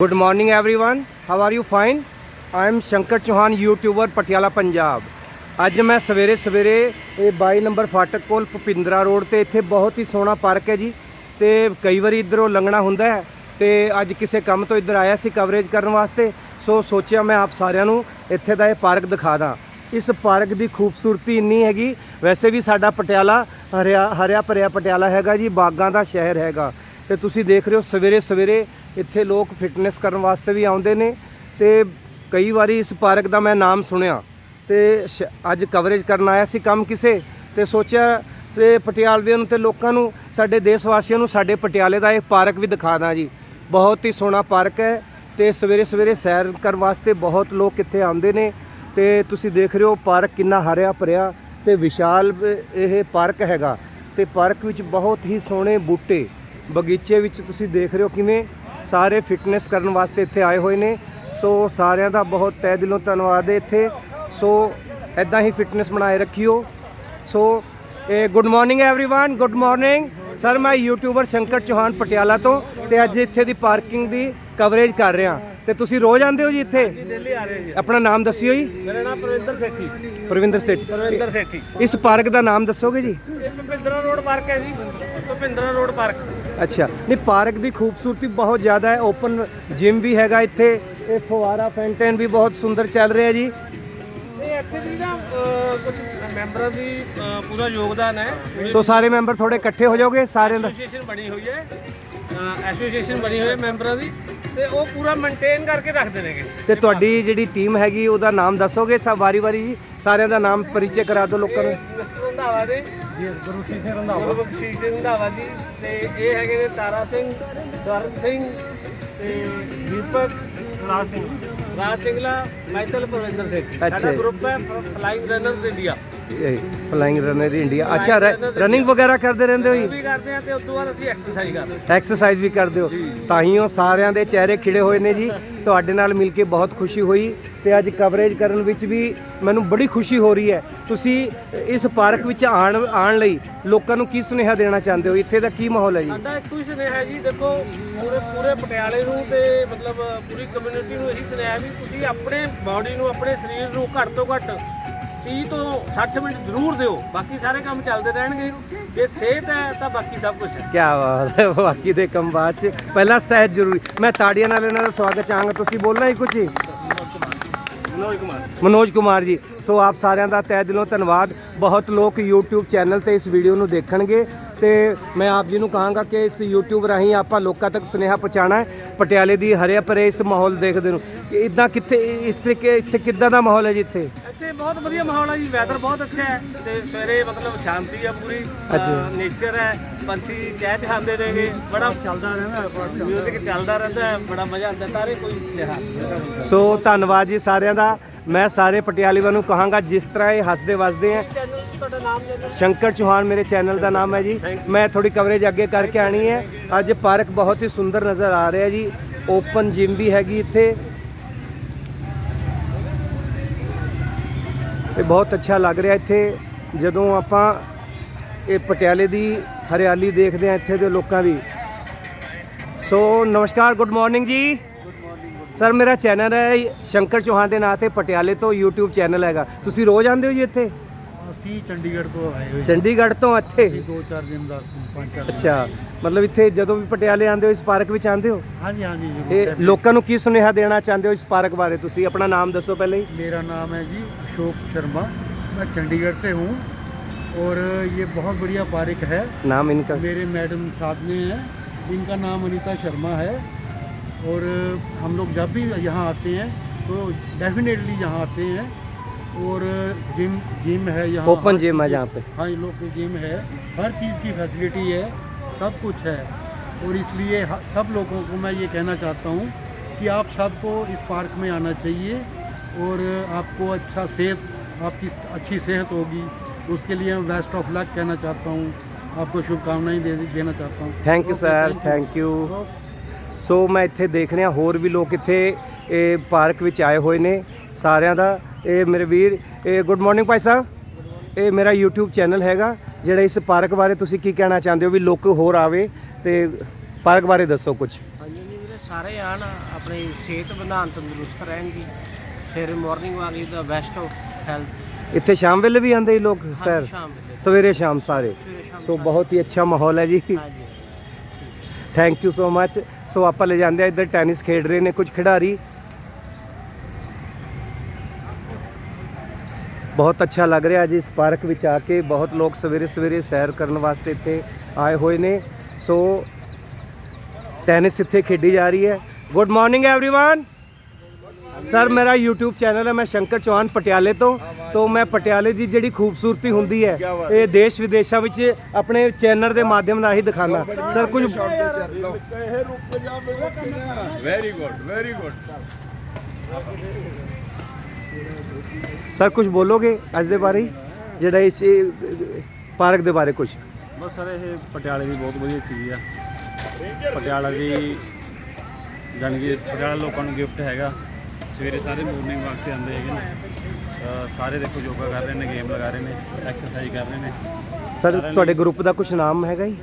Good morning everyone. How are you? Fine. I am Shankar Chauhan, YouTuber Patiala Punjab ਅੱਜ ਮੈਂ ਸਵੇਰੇ ਸਵੇਰੇ ਇਹ 22 ਨੰਬਰ ਫਾਟਕ ਕੋਲ ਭੁਪਿੰਦਰਾ ਰੋਡ ਤੇ ਇੱਥੇ ਬਹੁਤ ਹੀ ਸੋਹਣਾ ਪਾਰਕ ਹੈ ਜੀ ਤੇ ਕਈ ਵਾਰੀ ਇਧਰੋਂ ਲੰਘਣਾ ਹੁੰਦਾ ਹੈ ਤੇ ਅੱਜ ਕਿਸੇ ਕੰਮ ਤੋਂ ਇੱਧਰ ਆਇਆ ਸੀ ਕਵਰੇਜ ਕਰਨ ਵਾਸਤੇ ਸੋ ਸੋਚਿਆ ਮੈਂ ਆਪ ਸਾਰਿਆਂ ਨੂੰ ਇੱਥੇ ਦਾ ਇਹ ਪਾਰਕ ਦਿਖਾ ਦਾਂ ਇਸ ਪਾਰਕ ਦੀ ਖੂਬਸੂਰਤੀ ਇੰਨੀ ਹੈਗੀ ਵੈਸੇ ਵੀ ਸਾਡਾ ਪਟਿਆਲਾ ਹਰਿਆ ਹਰਿਆ ਭਰਿਆ ਪਟਿਆਲਾ ਹੈਗਾ ਜੀ ਬਾਗਾਂ ਦਾ ਸ਼ਹਿਰ ਹੈਗਾ ਤੇ ਤੁਸੀਂ ਦੇਖ ਰਹੇ ਹੋ ਸਵੇਰੇ ਸਵੇਰੇ ਇੱਥੇ ਲੋਕ ਫਿਟਨੈਸ ਕਰਨ ਵਾਸਤੇ ਵੀ ਆਉਂਦੇ ਨੇ ਤੇ ਕਈ ਵਾਰੀ ਇਸ ਪਾਰਕ ਦਾ ਮੈਂ ਨਾਮ ਸੁਣਿਆ ਤੇ ਸ਼- ਅੱਜ ਕਵਰੇਜ ਕਰਨ ਆਇਆ ਸੀ ਕੰਮ ਕਿਸੇ ਤੇ ਸੋਚਿਆ ਤੇ ਪਟਿਆਲਵੀਆਂ ਨੂੰ ਤੇ ਲੋਕਾਂ ਨੂੰ, ਸਾਡੇ ਦੇਸ਼ ਵਾਸੀਆਂ ਨੂੰ, ਸਾਡੇ ਪਟਿਆਲੇ ਦਾ ਇਹ ਪਾਰਕ ਵੀ ਦਿਖਾ ਦਾਂ ਜੀ। ਬਹੁਤ ਹੀ ਸੋਹਣਾ ਪਾਰਕ ਹੈ ਤੇ ਸਵੇਰੇ ਸਵੇਰੇ ਸੈਰ ਕਰਨ ਵਾਸਤੇ ਬਹੁਤ ਲੋਕ ਇੱਥੇ ਆਉਂਦੇ ਨੇ ਤੇ ਤੁਸੀਂ ਦੇਖ ਰਹੇ ਹੋ ਪਾਰਕ ਕਿੰਨਾ ਹਰਿਆ ਭਰਿਆ ਤੇ ਵਿਸ਼ਾਲ ਇਹ ਪਾਰਕ ਹੈਗਾ ਤੇ ਪਾਰਕ ਵਿੱਚ ਬਹੁਤ ਹੀ ਸੋਹਣੇ ਬੂਟੇ ਬਗੀਚੇ ਵਿੱਚ ਤੁਸੀਂ ਦੇਖ ਰਹੇ ਹੋ ਕਿਵੇਂ ਸਾਰੇ ਫਿਟਨੈਸ ਕਰਨ ਵਾਸਤੇ ਇੱਥੇ ਆਏ ਹੋਏ ਨੇ ਸੋ ਸਾਰਿਆਂ ਦਾ ਬਹੁਤ ਤਹਿ ਦਿਲੋਂ ਧੰਨਵਾਦ ਹੈ ਇੱਥੇ ਸੋ ਐਦਾਂ ਹੀ ਫਿਟਨੈਸ ਬਣਾਏ ਰੱਖਿਓ ਸੋ ਇਹ good morning everyone good morning sir ਮੈਂ ਯੂਟਿਊਬਰ ਸ਼ੰਕਰ ਚੌਹਾਨ ਪਟਿਆਲਾ ਤੋਂ ਤੇ ਅੱਜ ਇੱਥੇ ਦੀ ਪਾਰਕਿੰਗ ਦੀ ਕਵਰੇਜ ਕਰ ਰਿਹਾ ਤੇ ਤੁਸੀਂ ਰੋਜ਼ ਆਉਂਦੇ ਹੋ ਜੀ ਇੱਥੇ ਦਿੱਲੀ ਆ ਰਹੇ ਜੀ ਆਪਣਾ ਨਾਮ ਦੱਸਿਓ ਜੀ ਮੇਰਾ ਨਾਮ ਪ੍ਰਵਿੰਦਰ ਸੇਠੀ ਪ੍ਰਵਿੰਦਰ ਸੇਠ ਪ੍ਰਵਿੰਦਰ ਸੇਠੀ ਇਸ ਪਾਰਕ ਦਾ ਨਾਮ ਦੱਸੋਗੇ ਜੀ ਇਹ ਭੁਪਿੰਦਰਾ ਰੋਡ ਪਾਰਕ ਹੈ ਜੀ ਭੁਪਿੰਦਰਾ ਰੋਡ ਪਾਰਕ ਅੱਛਾ। ਨਹੀਂ ਪਾਰਕ ਦੀ ਖੂਬਸੂਰਤੀ ਬਹੁਤ ਜ਼ਿਆਦਾ ਹੈ। ਓਪਨ ਜਿਮ ਵੀ ਹੈਗਾ ਇੱਥੇ। ਇਹ ਫੁਆਰਾ ਫਾਊਂਟੇਨ ਵੀ ਬਹੁਤ ਸੁੰਦਰ ਚੱਲ ਰਿਹਾ ਜੀ। ਇਹ ਇੱਥੇ ਦੀ ਨਾ ਕੁਝ ਮੈਂਬਰਾਂ ਦੀ ਅਹ, ਪੂਰਾ ਯੋਗਦਾਨ ਹੈ। ਸੋ ਸਾਰੇ ਮੈਂਬਰ ਥੋੜੇ ਇਕੱਠੇ ਹੋ ਜਾਓਗੇ ਸਾਰਿਆਂ ਦਾ ਐਸੋਸੀਏਸ਼ਨ ਬਣੀ ਹੋਈ ਹੈ। ਐਸੋਸੀਏਸ਼ਨ ਬਣੀ ਹੋਈ ਹੈ ਮੈਂਬਰਾਂ ਦੀ। ਤੇ ਉਹ ਪੂਰਾ ਮੇਨਟੇਨ ਕਰਕੇ ਰੱਖਦੇ ਨੇਗੇ। ਤੇ ਤੁਹਾਡੀ ਜਿਹੜੀ ਟੀਮ ਹੈਗੀ ਉਹਦਾ ਨਾਮ ਦੱਸੋਗੇ ਸਭ ਵਾਰੀ-ਵਾਰੀ ਜੀ? ਸਾਰਿਆਂ ਦਾ ਨਾਮ ਪਰਿਚੈ ਕਰਾ ਦਿਓ ਲੋਕਾਂ ਨੂੰ। ਰੰਧਾਵਾ ਦੇ। ਜੀ ਗੁਰੂ ਸਿੰਘ ਰੰਧਾਵਾ। ਗੁਰੂ ਬਖਸ਼ੀਸ਼ ਸਿੰਘ ਰੰਧਾਵਾ ਜੀ ਤੇ ਇਹ ਹੈਗੇ ਨੇ ਤਾਰਾ ਸਿੰਘ ਸਵਰਨ ਸਿੰਘ ਤੇ ਦੀਪਕ ਰਾਜ ਸਿੰਘ। ਰਾਜ ਸਿੰਘਲਾ ਮਾਈਸਲ ਪ੍ਰਵਿੰਦਰ ਸੇਠੀ। ਅੱਛਾ ਸਾਡਾ। ਗਰੁੱਪ ਹੈ flying runners India flying runner India ਅੱਛਾ ਰਨਿੰਗ ਵਗੈਰਾ ਕਰਦੇ ਰਹਿੰਦੇ ਹੋ ਜੀ? ਵੀ ਕਰਦੇ ਆ ਤੇ ਉਸ ਤੋਂ ਬਾਅਦ ਅਸੀਂ ਐਕਸਰਸਾਈਜ਼ ਕਰਦੇ ਐਕਸਰਸਾਈਜ਼ ਵੀ ਕਰਦੇ ਹੋ। ਤਾਂ ਹੀ ਉਹ ਸਾਰਿਆਂ ਦੇ ਚਿਹਰੇ ਖਿੜੇ ਹੋਏ ਨੇ ਜੀ। ਤੁਹਾਡੇ ਨਾਲ ਮਿਲ ਕੇ ਬਹੁਤ ਖੁਸ਼ੀ ਹੋਈ ਤੇ ਅੱਜ ਕਵਰੇਜ ਕਰਨ ਵਿੱਚ ਵੀ ਮੈਨੂੰ ਬੜੀ ਖੁਸ਼ੀ ਹੋ ਰਹੀ ਹੈ। ਤੁਸੀਂ ਇਸ ਪਾਰਕ ਵਿੱਚ ਆਣ ਆਣ ਲਈ ਲੋਕਾਂ ਨੂੰ ਕੀ ਸੁਨੇਹਾ ਦੇਣਾ ਚਾਹੁੰਦੇ ਹੋ? ਇੱਥੇ ਦਾ ਕੀ ਮਾਹੌਲ ਹੈ ਜੀ? ਸਾਡਾ ਇੱਕੋ ਹੀ ਸੁਨੇਹਾ ਜੀ। ਦੇਖੋ ਪੂਰੇ ਪੂਰੇ ਪਟਿਆਲੇ ਨੂੰ ਤੇ ਮਤਲਬ ਪੂਰੀ ਕਮਿਊਨਿਟੀ ਨੂੰ ਇਹੀ ਸੁਨੇਹਾ ਵੀ ਤੁਸੀਂ ਆਪਣੇ ਬਾਡੀ ਨੂੰ ਆਪਣੇ ਸਰੀਰ ਨੂੰ ਘੱਟ ਤੋਂ ਘੱਟ 30 ਤੋਂ 60 ਮਿੰਟ ਜ਼ਰੂਰ ਦਿਓ ਬਾਕੀ ਸਾਰੇ ਕੰਮ ਚੱਲਦੇ ਰਹਿਣਗੇ। ਜੇ ਸਿਹਤ ਹੈ ਤਾਂ ਬਾਕੀ ਸਭ ਕੁਝ ਹੈ। ਕੀ ਬਾਤ ਹੈ ਬਾਕੀ ਦੇ ਕੰਮ ਬਾਅਦ ਚ। ਪਹਿਲਾਂ ਸਹਿਜ ਜ਼ਰੂਰੀ। ਮੈਂ ਤਾੜੀਆਂ ਨਾਲ ਇਹਨਾਂ ਦਾ ਸਵਾਗਤ ਚਾਹਾਂਗਾ ਤੁਸੀਂ ਬੋਲਣਾ ਹੀ ਕੁਝ ਹੀ? ਮਨੋਜ ਕੁਮਾਰ। ਮਨੋਜ ਕੁਮਾਰ ਜੀ। ਸੋ ਆਪ ਸਾਰਿਆਂ ਦਾ ਤਹਿ ਦਿਲੋਂ ਧੰਨਵਾਦ। ਬਹੁਤ ਲੋਕ YouTube ਚੈਨਲ ਤੇ ਇਸ ਵੀਡੀਓ ਨੂੰ ਦੇਖਣਗੇ ਤੇ ਮੈਂ ਆਪ ਜੀ ਨੂੰ ਕਹਾਂਗਾ ਕਿ ਇਸ YouTube ਰਾਹੀਂ ਆਪਾਂ ਲੋਕਾਂ ਤੱਕ ਸੁਨੇਹਾ ਪਹੁੰਚਾਉਣਾ ਹੈ ਪਟਿਆਲੇ ਦੀ ਹਰਿਆ ਭਰੇ ਇਸ ਮਾਹੌਲ ਦੇਖਦੇ ਨੂੰ। ਕਿ ਇਦਾਂ ਕਿੱਥੇ ਇਸ ਤਰੀਕੇ ਇੱਥੇ ਕਿੱਦਾਂ ਦਾ ਮਾਹੌਲ ਹੈ ਜੀ ਇੱਥੇ? ਇੱਥੇ ਬਹੁਤ ਵਧੀਆ ਮਾਹੌਲ ਹੈ ਜੀ ਵੈਦਰ ਬਹੁਤ ਅੱਛਾ ਹੈ ਤੇ ਸਵੇਰੇ ਮਤਲਬ ਸ਼ਾਂਤੀ ਹੈ ਪੂਰੀ ਅੱਛਾ। ਨੇਚਰ ਹੈ ਪੰਛੀ ਚਹਿ ਚਹਾਉਂਦੇ ਨੇਗੇ ਬੜਾ ਚੱਲਦਾ ਰਹਿੰਦਾ ਮਿਊਜ਼ਿਕ ਚੱਲਦਾ ਰਹਿੰਦਾ ਹੈ ਬੜਾ ਮਜ਼ਾ ਆਉਂਦਾ ਤਾਰੇ ਕੋਈ ਸੋ ਧੰਨਵਾਦ ਜੀ ਸਾਰਿਆਂ ਦਾ। ਮੈਂ ਸਾਰੇ ਪਟਿਆਲੀਆਂ ਨੂੰ ਕਹਾਂਗਾ, ਜਿਸ ਤਰ੍ਹਾਂ ਇਹ ਹੱਸਦੇ ਵੱਸਦੇ ਆ। ਤੁਹਾਡਾ ਨਾਮ ਜਨਰਲ ਸ਼ੰਕਰ ਚੌਹਾਨ ਮੇਰੇ ਚੈਨਲ ਦਾ ਨਾਮ ਹੈ ਜੀ। ਮੈਂ ਥੋੜੀ ਕਵਰੇਜ ਅੱਗੇ ਕਰਕੇ ਆਣੀ ਹੈ। ਅੱਜ ਪਾਰਕ ਬਹੁਤ ਹੀ ਸੁੰਦਰ ਨਜ਼ਰ ਆ ਰਿਹਾ ਜੀ। ਓਪਨ ਜਿਮ ਵੀ ਹੈਗੀ ਇੱਥੇ। ਤੇ ਬਹੁਤ ਅੱਛਾ ਲੱਗ ਰਿਹਾ ਇੱਥੇ। ਜਦੋਂ ਆਪਾਂ ਇਹ ਪਟਿਆਲੇ ਦੀ ਹਰਿਆਲੀ ਦੇਖਦੇ ਆ ਇੱਥੇ ਦੇ ਲੋਕਾਂ ਦੀ। ਸੋ ਨਮਸਕਾਰ, ਗੁੱਡ ਮਾਰਨਿੰਗ ਜੀ। ਸਰ ਮੇਰਾ ਚੈਨਲ ਹੈ ਸ਼ੰਕਰ ਚੌਹਾਨ ਦੇ ਨਾਂ ਤੇ ਪਟਿਆਲੇ ਤੋਂ YouTube ਚੈਨਲ ਹੈਗਾ ਤੁਸੀਂ ਰੋਜ਼ ਆਉਂਦੇ ਹੋ ਜੀ ਇੱਥੇ ਅਸੀਂ ਚੰਡੀਗੜ੍ਹ ਤੋਂ ਆਏ ਹੋਏ ਚੰਡੀਗੜ੍ਹ ਤੋਂ ਇੱਥੇ ਅਸੀਂ ਦੋ ਚਾਰ ਦਿਨ ਦਾ ਪੰਜ ਚਾਰ ਦਿਨ ਅੱਛਾ ਮਤਲਬ ਇੱਥੇ ਜਦੋਂ ਵੀ ਪਟਿਆਲੇ ਆਉਂਦੇ ਹੋ ਇਸ ਪਾਰਕ ਵਿੱਚ ਆਉਂਦੇ ਹੋ ਹਾਂਜੀ ਹਾਂਜੀ ਇਹ ਜ਼ਰੂਰ ਲੋਕਾਂ ਨੂੰ ਕੀ ਸੁਨੇਹਾ ਦੇਣਾ ਚਾਹੁੰਦੇ ਹੋ ਇਸ ਪਾਰਕ ਬਾਰੇ ਤੁਸੀਂ ਆਪਣਾ ਨਾਮ ਦੱਸੋ ਪਹਿਲੇ ਹੀ मेरा नाम है जी अशोक शर्मा मैं चंडीगढ़ से हूँ और ये बहुत बढ़िया पार्क है ਨਾਮ ਇਨਕਾ मेरे मैडम साथ में हैं इनका नाम अनीता शर्मा है और हम लोग जब भी यहाँ आते हैं तो डेफिनेटली यहाँ आते हैं। और जिम जिम है यहाँ ओपन जिम है जहाँ पे। हाँ लोकल जिम है। हर चीज़ की फैसिलिटी है सब कुछ है। और इसलिए सब लोगों को मैं ये कहना चाहता हूँ कि आप सबको इस पार्क में आना चाहिए और आपको अच्छा सेहत आपकी अच्छी सेहत होगी। उसके लिए मैं बेस्ट ऑफ़ लक कहना चाहता हूँ। आपको शुभकामनाएँ दे देना चाहता हूँ। Thank you sir thank you so ਮੈਂ ਇੱਥੇ ਦੇਖ ਰਿਹਾ ਹੋਰ ਵੀ ਲੋਕ ਇੱਥੇ ਇਹ ਪਾਰਕ ਵਿੱਚ ਆਏ ਹੋਏ ਨੇ ਸਾਰਿਆਂ ਦਾ। ਇਹ ਮੇਰੇ ਵੀਰ ਇਹ ਗੁੱਡ ਮਾਰਨਿੰਗ ਭਾਈ ਸਾਹਿਬ। ਇਹ ਮੇਰਾ YouTube ਚੈਨਲ ਹੈਗਾ ਜਿਹੜਾ ਇਸ ਪਾਰਕ ਬਾਰੇ ਤੁਸੀਂ ਕੀ ਕਹਿਣਾ ਚਾਹੁੰਦੇ ਹੋ ਵੀ ਲੋਕ ਹੋਰ ਆਵੇ ਤੇ ਪਾਰਕ ਬਾਰੇ ਦੱਸੋ ਕੁਝ ਹਾਂਜੀ ਵੀਰੇ ਸਾਰੇ ਆਣ ਆਪਣੀ ਸਿਹਤ ਬਣਾਉਣ ਤੰਦਰੁਸਤ ਰਹਿਣ ਜੀ। ਸਵੇਰੇ morning is the best of health ਇੱਥੇ ਸ਼ਾਮ ਵੇਲੇ ਵੀ ਆਉਂਦੇ ਲੋਕ ਸੈਰ? ਵੇਲੇ। ਸਵੇਰੇ ਸ਼ਾਮ ਸਾਰੇ। ਸੋ ਬਹੁਤ ਹੀ ਅੱਛਾ ਮਾਹੌਲ ਹੈ ਜੀ। ਥੈਂਕ ਯੂ ਸੋ ਮੱਚ ਸੋ ਆਪਾਂ ਲੈ ਜਾਂਦੇ ਆ ਇੱਧਰ ਟੈਨਿਸ ਖੇਡ ਰਹੇ ਨੇ ਕੁਝ ਖਿਡਾਰੀ ਬਹੁਤ ਅੱਛਾ ਲੱਗ ਰਿਹਾ ਜੀ ਇਸ ਪਾਰਕ ਵਿੱਚ ਆ ਕੇ ਬਹੁਤ ਲੋਕ ਸਵੇਰੇ ਸਵੇਰੇ ਸੈਰ ਕਰਨ ਵਾਸਤੇ ਇੱਥੇ ਆਏ ਹੋਏ ਨੇ ਸੋ ਟੈਨਿਸ ਇੱਥੇ ਖੇਡੀ ਜਾ ਰਹੀ ਹੈ ਗੁੱਡ ਮਾਰਨਿੰਗ एवरीवन ਸਰ ਮੇਰਾ YouTube ਚੈਨਲ ਹੈ ਮੈਂ ਸ਼ੰਕਰ ਚੌਹਾਨ ਪਟਿਆਲੇ ਤੋਂ। ਤੋਂ ਮੈਂ ਪਟਿਆਲੇ ਦੀ ਜਿਹੜੀ ਖੂਬਸੂਰਤੀ ਹੁੰਦੀ ਹੈ ਇਹ ਦੇਸ਼ ਵਿਦੇਸ਼ਾਂ ਵਿੱਚ ਆਪਣੇ ਚੈਨਲ ਦੇ ਮਾਧਿਅਮ ਨਾਲ ਹੀ ਦਿਖਾਣਾ ਸਰ ਕੁਝ very good very good sir ਕੁਝ ਬੋਲੋਗੇ ਅੱਜ ਦੇ ਬਾਰੇ? ਜਿਹੜਾ ਇਸ ਪਾਰਕ ਦੇ ਬਾਰੇ ਕੁਝ। ਬਸ ਸਰ ਇਹ ਪਟਿਆਲੇ ਦੀ ਬਹੁਤ ਵਧੀਆ ਚੀਜ਼ ਆ। ਪਟਿਆਲਾ ਦੀ ਜਾਣੀ ਕਿ ਪਟਿਆਲਾ ਲੋਕਾਂ ਨੂੰ ਗਿਫਟ ਹੈਗਾ। ਸਵੇਰੇ ਸਾਰੇ ਮਾਰਨਿੰਗ ਵਾਕ ਤੇ ਆਉਂਦੇ ਹੈਗੇ ਨੇ। ਸਾਰੇ ਦੇਖੋ ਯੋਗਾ ਕਰ ਰਹੇ ਨੇ ਗੇਮ ਲਗਾ ਰਹੇ ਨੇ ਐਕਸਰਸਾਈਜ਼ ਕਰ ਰਹੇ ਨੇ। ਸਰ ਤੁਹਾਡੇ ਗਰੁੱਪ ਦਾ ਕੁਝ ਨਾਮ ਹੈਗਾ ਜੀ?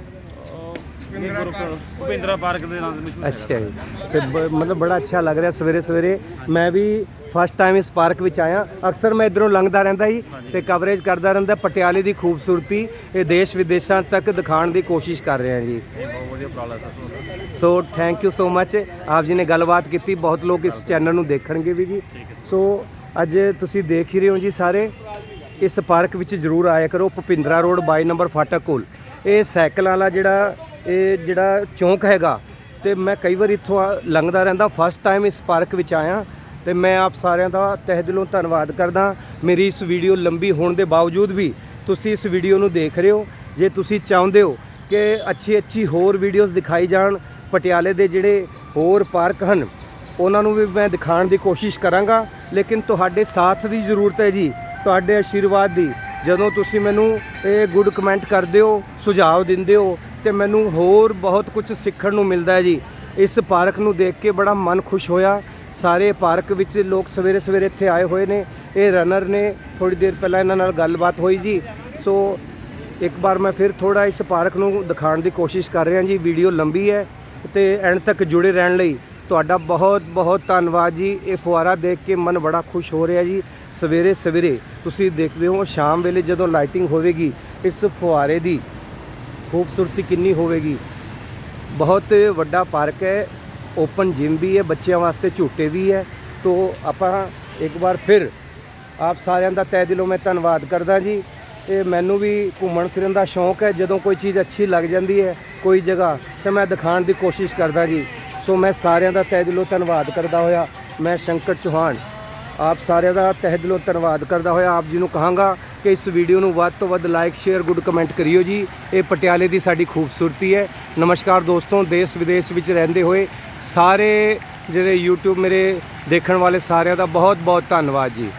ਭੁਪਿੰਦਰਾ ਪਾਰਕ। ਦੇ ਨਾਮ ਤੇ ਮਸ਼ਹੂਰ ਅੱਛਾ ਜੀ। ਤੇ ਬ- ਮਤਲਬ ਬੜਾ ਅੱਛਾ ਲੱਗ ਰਿਹਾ ਸਵੇਰੇ ਸਵੇਰੇ। ਮੈਂ ਵੀ ਫਸਟ ਟਾਈਮ ਇਸ ਪਾਰਕ ਵਿੱਚ ਆਇਆ। ਅਕਸਰ ਮੈਂ ਇਧਰੋਂ ਲੰਘਦਾ ਰਹਿੰਦਾ ਜੀ ਤੇ ਕਵਰੇਜ ਕਰਦਾ ਰਹਿੰਦਾ ਪਟਿਆਲੇ ਦੀ ਖੂਬਸੂਰਤੀ ਇਹ ਦੇਸ਼ ਵਿਦੇਸ਼ਾਂ ਤੱਕ ਦਿਖਾਉਣ ਦੀ ਕੋਸ਼ਿਸ਼ ਕਰ ਰਹੇ ਜੀ। ਇਹ ਬਹੁਤ ਵਧੀਆ ਉਪਰਾਲਾ ਸਰ ਤੁਹਾਡਾ। ਸੋ ਥੈਂਕ ਯੂ ਸੋ ਮੱਚ ਆਪ ਜੀ ਨੇ ਗੱਲਬਾਤ ਕੀਤੀ ਬਹੁਤ ਲੋਕ ਇਸ ਚੈਨਲ ਨੂੰ ਦੇਖਣਗੇ ਵੀ ਜੀ। ਸੋ ਅੱਜ ਤੁਸੀਂ ਦੇਖ ਹੀ ਰਹੇ ਹੋ ਜੀ ਸਾਰੇ। ਇਸ ਪਾਰਕ ਵਿੱਚ ਜ਼ਰੂਰ ਆਇਆ ਕਰੋ। ਭੁਪਿੰਦਰਾ ਰੋਡ 22 ਨੰਬਰ ਫਾਟਕ ਕੋਲ। ਇਹ ਸਾਈਕਲਾਂ ਵਾਲਾ ਜਿਹੜਾ ਇਹ ਜਿਹੜਾ ਚੌਂਕ ਹੈਗਾ ਤੇ ਮੈਂ ਕਈ ਵਾਰ ਇੱਥੋਂ ਲੰਘਦਾ ਰਹਿੰਦਾ ਫਸਟ ਟਾਈਮ ਇਸ ਪਾਰਕ ਵਿੱਚ ਆਇਆ ਤੇ ਮੈਂ ਆਪ ਸਾਰਿਆਂ ਦਾ ਤਹਿ ਦਿਲੋਂ ਧੰਨਵਾਦ ਕਰਦਾ। ਮੇਰੀ ਇਸ ਵੀਡੀਓ ਲੰਬੀ ਹੋਣ ਦੇ ਬਾਵਜੂਦ ਵੀ ਤੁਸੀਂ ਇਸ ਵੀਡੀਓ ਨੂੰ ਦੇਖ ਰਹੇ ਹੋ। ਜੇ ਤੁਸੀਂ ਚਾਹੁੰਦੇ ਹੋ ਕਿ ਅੱਛੀ ਅੱਛੀ ਹੋਰ ਵੀਡੀਓਜ਼ ਦਿਖਾਈ ਜਾਣ, ਪਟਿਆਲੇ ਦੇ ਜਿਹੜੇ ਹੋਰ ਪਾਰਕ ਹਨ, ਉਹਨਾਂ ਨੂੰ ਵੀ ਮੈਂ ਦਿਖਾਉਣ ਦੀ ਕੋਸ਼ਿਸ਼ ਕਰਾਂਗਾ। ਲੇਕਿਨ ਤੁਹਾਡੇ ਸਾਥ ਦੀ ਜ਼ਰੂਰਤ ਹੈ ਜੀ, ਤੁਹਾਡੇ ਆਸ਼ੀਰਵਾਦ ਦੀ। ਜਦੋਂ ਤੁਸੀਂ ਮੈਨੂੰ ਇਹ ਗੁੱਡ ਕਮੈਂਟ ਕਰਦੇ ਹੋ, ਸੁਝਾਅ ਦਿੰਦੇ ਹੋ ਤੇ ਮੈਨੂੰ ਹੋਰ ਬਹੁਤ ਕੁਝ ਸਿੱਖਣ ਨੂੰ ਮਿਲਦਾ ਹੈ ਜੀ। ਇਸ ਪਾਰਕ ਨੂੰ ਦੇਖ ਕੇ ਬੜਾ ਮਨ ਖੁਸ਼ ਹੋਇਆ। ਸਾਰੇ ਪਾਰਕ ਵਿੱਚ ਲੋਕ ਸਵੇਰੇ ਸਵੇਰੇ ਇੱਥੇ ਆਏ ਹੋਏ ਨੇ। ਇਹ ਰਨਰ ਨੇ ਥੋੜੀ ਦੇਰ ਪਹਿਲਾਂ ਇਹਨਾਂ ਨਾਲ ਗੱਲਬਾਤ ਹੋਈ ਜੀ। ਸੋ ਇੱਕ ਵਾਰ ਮੈਂ ਫਿਰ ਥੋੜਾ ਇਸ ਪਾਰਕ ਨੂੰ ਦਿਖਾਉਣ ਦੀ ਕੋਸ਼ਿਸ਼ ਕਰ ਰਿਹਾ ਜੀ। ਵੀਡੀਓ ਲੰਬੀ ਹੈ ਤੇ ਐਂਡ ਤੱਕ ਜੁੜੇ ਰਹਿਣ ਲਈ ਤੁਹਾਡਾ ਬਹੁਤ ਬਹੁਤ ਧੰਨਵਾਦ ਜੀ। ਇਹ ਫੁਆਰਾ ਦੇਖ ਕੇ ਮਨ ਬੜਾ ਖੁਸ਼ ਹੋ ਰਿਹਾ ਜੀ। ਸਵੇਰੇ ਸਵੇਰੇ ਤੁਸੀਂ ਦੇਖਦੇ ਹੋ, ਸ਼ਾਮ ਵੇਲੇ ਜਦੋਂ ਲਾਈਟਿੰਗ ਹੋਵੇਗੀ, ਇਸ ਫੁਆਰੇ ਦੀ ਖੂਬਸੂਰਤੀ ਕਿੰਨੀ ਹੋਵੇਗੀ? ਬਹੁਤ ਵੱਡਾ ਪਾਰਕ ਹੈ ਓਪਨ ਜਿਮ ਵੀ ਹੈ, ਬੱਚਿਆਂ ਵਾਸਤੇ ਝੂਟੇ ਵੀ ਹੈ। ਤੋਂ ਆਪਾਂ ਇੱਕ ਵਾਰ ਫਿਰ ਆਪ ਸਾਰਿਆਂ ਦਾ ਤਹਿ ਦਿਲੋਂ ਮੈਂ ਧੰਨਵਾਦ ਕਰਦਾ ਜੀ। ਇਹ ਮੈਨੂੰ ਵੀ ਘੁੰਮਣ ਫਿਰਨ ਦਾ ਸ਼ੌਂਕ ਹੈ, ਜਦੋਂ ਕੋਈ ਚੀਜ਼ ਅੱਛੀ ਲੱਗ ਜਾਂਦੀ ਹੈ, ਕੋਈ ਜਗ੍ਹਾ, ਤੇ ਮੈਂ ਦਿਖਾਉਣ ਦੀ ਕੋਸ਼ਿਸ਼ ਕਰਦਾ ਜੀ। ਸੋ ਮੈਂ ਸਾਰਿਆਂ ਦਾ ਤਹਿ ਦਿਲੋਂ ਧੰਨਵਾਦ ਕਰਦਾ ਹੋਇਆ। ਮੈਂ ਸ਼ੰਕਰ ਚੌਹਾਨ, ਆਪ ਸਾਰਿਆਂ ਦਾ ਤਹਿ ਦਿਲੋਂ ਧੰਨਵਾਦ ਕਰਦਾ ਹੋਇਆ, ਆਪ ਜੀ ਨੂੰ ਕਹਾਂਗਾ। ਕਿ ਇਸ ਵੀਡੀਓ ਨੂੰ ਵੱਧ ਤੋਂ ਵੱਧ ਲਾਈਕ ਸ਼ੇਅਰ ਗੁੱਡ ਕਮੈਂਟ ਕਰਿਓ ਜੀ। ਇਹ ਪਟਿਆਲੇ ਦੀ ਸਾਡੀ ਖੂਬਸੂਰਤੀ ਹੈ। ਨਮਸਕਾਰ ਦੋਸਤੋ, ਦੇਸ਼ ਵਿਦੇਸ਼ ਵਿੱਚ ਰਹਿੰਦੇ ਹੋਏ ਸਾਰੇ ਜਿਹੜੇ YouTube ਮੇਰੇ ਦੇਖਣ ਵਾਲੇ ਸਾਰਿਆਂ ਦਾ ਬਹੁਤ ਬਹੁਤ ਧੰਨਵਾਦ ਜੀ।